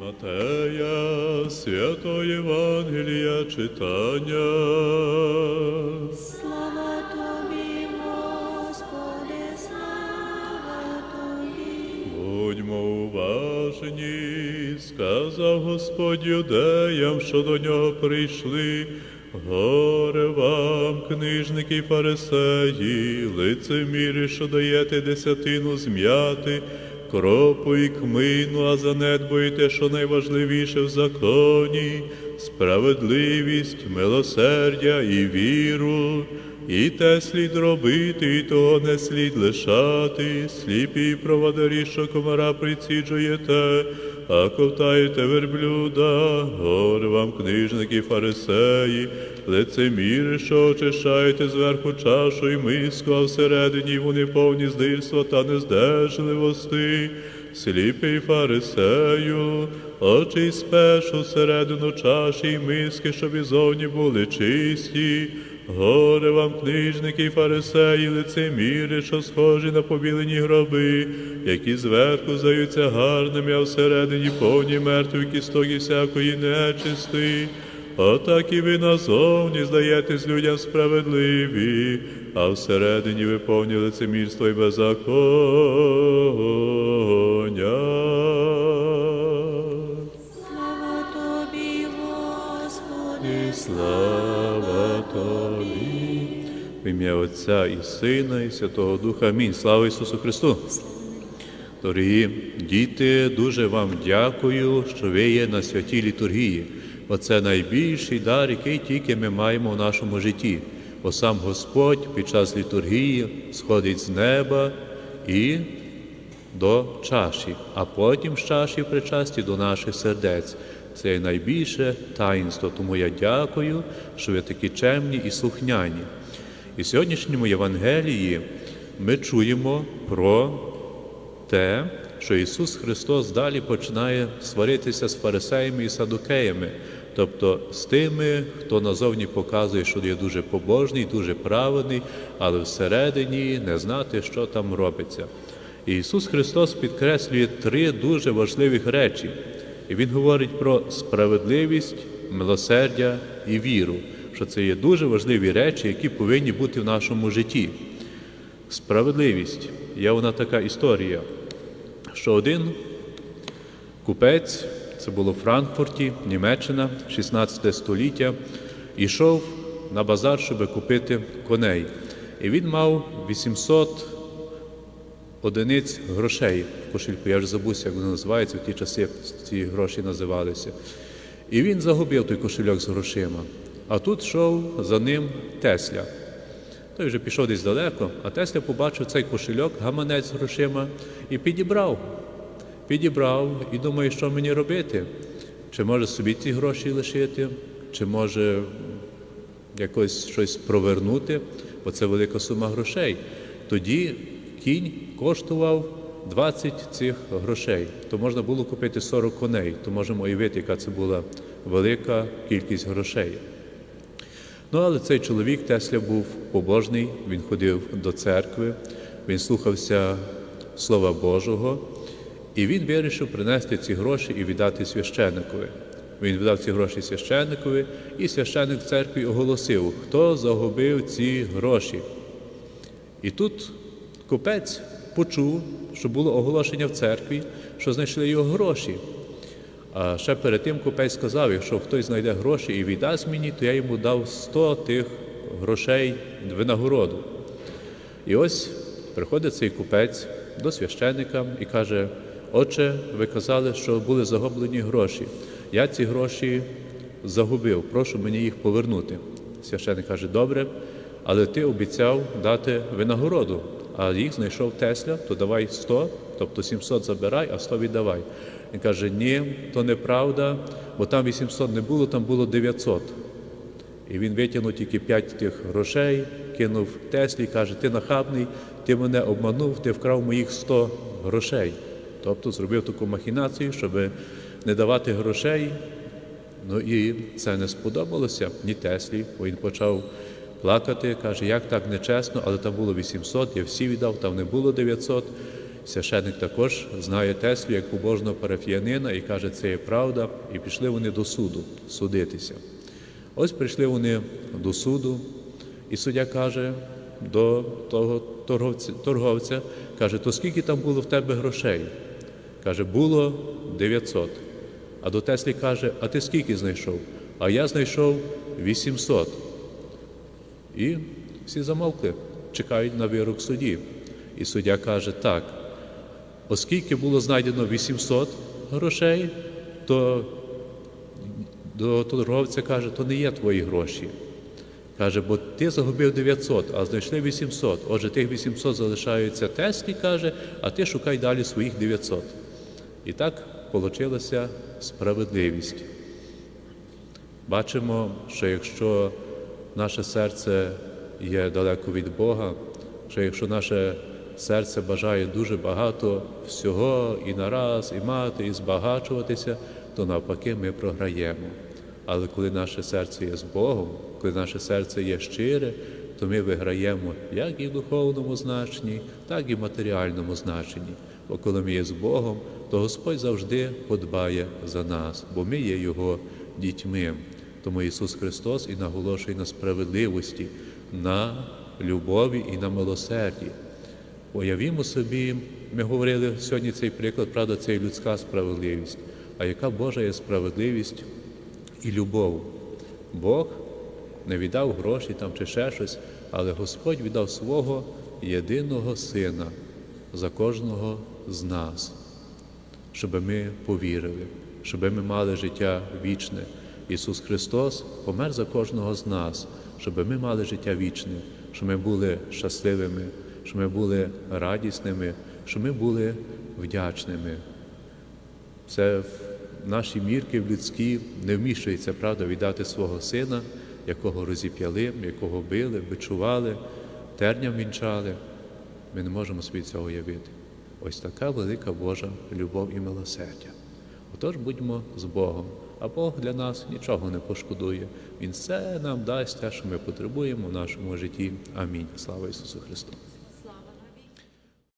Матея, свято Євангелія читання. Слава тобі, Господи, слава тобі. Будьмо уважні, сказав Господь юдеям, що до нього прийшли. Горе вам, книжники й фарисеї, лицемірі, що даєте десятину зм'яти, кропу і кмину, а занедбуєте, що найважливіше в законі, справедливість, милосердя і віру. І те слід робити, і того не слід лишати, сліпі проводарі, що комара приціджуєте, а ковтаєте верблюда, горе вам, книжники, фарисеї, лицеміри, що очищаєте зверху чашу і миску, а всередині вони повні здирства та нездержливости. Сліпий фарисею, очі спешу всередину чаші й миски, щоб і зовні були чисті. Горе вам, книжники фарисеї, лицеміри, що схожі на побілені гроби, які зверху здаються гарними, а всередині повні мертві кісток і всякої нечисти. Отак і ви назовні здаєтесь людям справедливі, а всередині ви повні лицемірства і беззаконня. Слава тобі, Господи, слава Тобі. В ім'я Отця і Сина, і Святого Духа. Амінь. Слава Ісусу Христу. Дорогі діти, дуже вам дякую, що ви є на святій літургії. Оце найбільший дар, який тільки ми маємо в нашому житті. Бо сам Господь під час літургії сходить з неба і до чаші, а потім з чаші причасті до наших сердець. Це найбільше таїнство. Тому я дякую, що ви такі чемні і слухняні. І в сьогоднішньому Євангелії ми чуємо про те, що Ісус Христос далі починає сваритися з фарисеями і садукеями, тобто з тими, хто назовні показує, що є дуже побожний, дуже праведний, але всередині не знати, що там робиться. Ісус Христос підкреслює три дуже важливих речі. І Він говорить про справедливість, милосердя і віру, що це є дуже важливі речі, які повинні бути в нашому житті. Справедливість. Є вона така історія, що один купець, це було в Франкфурті, Німеччина, 16 століття, йшов на базар, щоб купити коней. І він мав 800 одиниць грошей в кошельку. Я вже забувся, як воно називається, в ті часи ці гроші називалися. І він загубив той кошельок з грошима. А тут йшов за ним Тесля. Той вже пішов десь далеко, а Тесля побачив цей кошельок, гаманець з грошима, і підібрав. Підібрав і думає, що мені робити. Чи може собі ці гроші лишити, чи може якось щось провернути, бо це велика сума грошей. Тоді кінь коштував 20 цих грошей. То можна було купити 40 коней, то можемо уявити, яка це була велика кількість грошей. Ну, але цей чоловік Тесля був побожний, він ходив до церкви, він слухався Слова Божого, і він вирішив принести ці гроші і віддати священникові. Він віддав ці гроші священникові, і священник в церкві оголосив, хто загубив ці гроші. І тут купець почув, що було оголошення в церкві, що знайшли його гроші. А ще перед тим купець сказав, якщо хтось знайде гроші і віддасть мені, то я йому дав 100 тих грошей винагороду. І ось приходить цей купець до священника і каже: Отче, ви казали, що були загублені гроші. Я ці гроші загубив, прошу мені їх повернути. Священник каже, добре, але ти обіцяв дати винагороду, а їх знайшов Тесля, то давай 100, тобто 700 забирай, а 100 віддавай. Він каже, ні, то неправда, бо там 800 не було, там було 900. І він витягнув тільки 5 тих грошей, кинув Теслі каже, ти нахабний, ти мене обманув, ти вкрав моїх 100 грошей. Тобто зробив таку махінацію, щоб не давати грошей. Ну і це не сподобалося ні Теслі, бо він почав плакати, каже, як так нечесно, але там було 800, я всі віддав, там не було 900. священник також знає Теслю як побожного парафіянина і каже, це є правда, і пішли вони до суду судитися. Ось прийшли вони до суду, і суддя каже до того торговця, торговця каже, то скільки там було в тебе грошей? Каже, було 900. А до Теслі каже, а ти скільки знайшов? А я знайшов 800. І всі замовкли, чекають на вирок судді. І суддя каже, так, оскільки було знайдено 800 грошей, то до торговця каже, то не є твої гроші. Каже, бо ти загубив 900, а знайшли 800. Отже, тих 800 залишаються Теслі, каже, а ти шукай далі своїх 900. І так вийшла справедливість. Бачимо, що якщо наше серце є далеко від Бога, що якщо наше серце бажає дуже багато всього і нараз, і мати, і збагачуватися, то навпаки ми програємо. Але коли наше серце є з Богом, коли наше серце є щире, то ми виграємо як і в духовному значенні, так і в матеріальному значенні. Бо коли ми є з Богом, то Господь завжди подбає за нас, бо ми є Його дітьми. Тому Ісус Христос і наголошує на справедливості, на любові і на милосерді. Уявімо собі, ми говорили сьогодні цей приклад, правда, це і людська справедливість. А яка Божа є справедливість і любов? Бог не віддав гроші там чи ще щось, але Господь віддав свого єдиного Сина за кожного з нас, щоб ми повірили, щоб ми мали життя вічне. Ісус Христос помер за кожного з нас, щоб ми мали життя вічне, щоб ми були щасливими, щоб ми були радісними, щоб ми були вдячними. Це в наші мірки в людські не вміщується, правда, віддати свого сина, якого розіп'яли, якого били, бичували, терням вінчали. Ми не можемо собі цього уявити. Ось така велика Божа любов і милосердя. Отож будьмо з Богом, а Бог для нас нічого не пошкодує. Він все нам дасть те, що ми потребуємо в нашому житті. Амінь. Слава Ісусу Христу!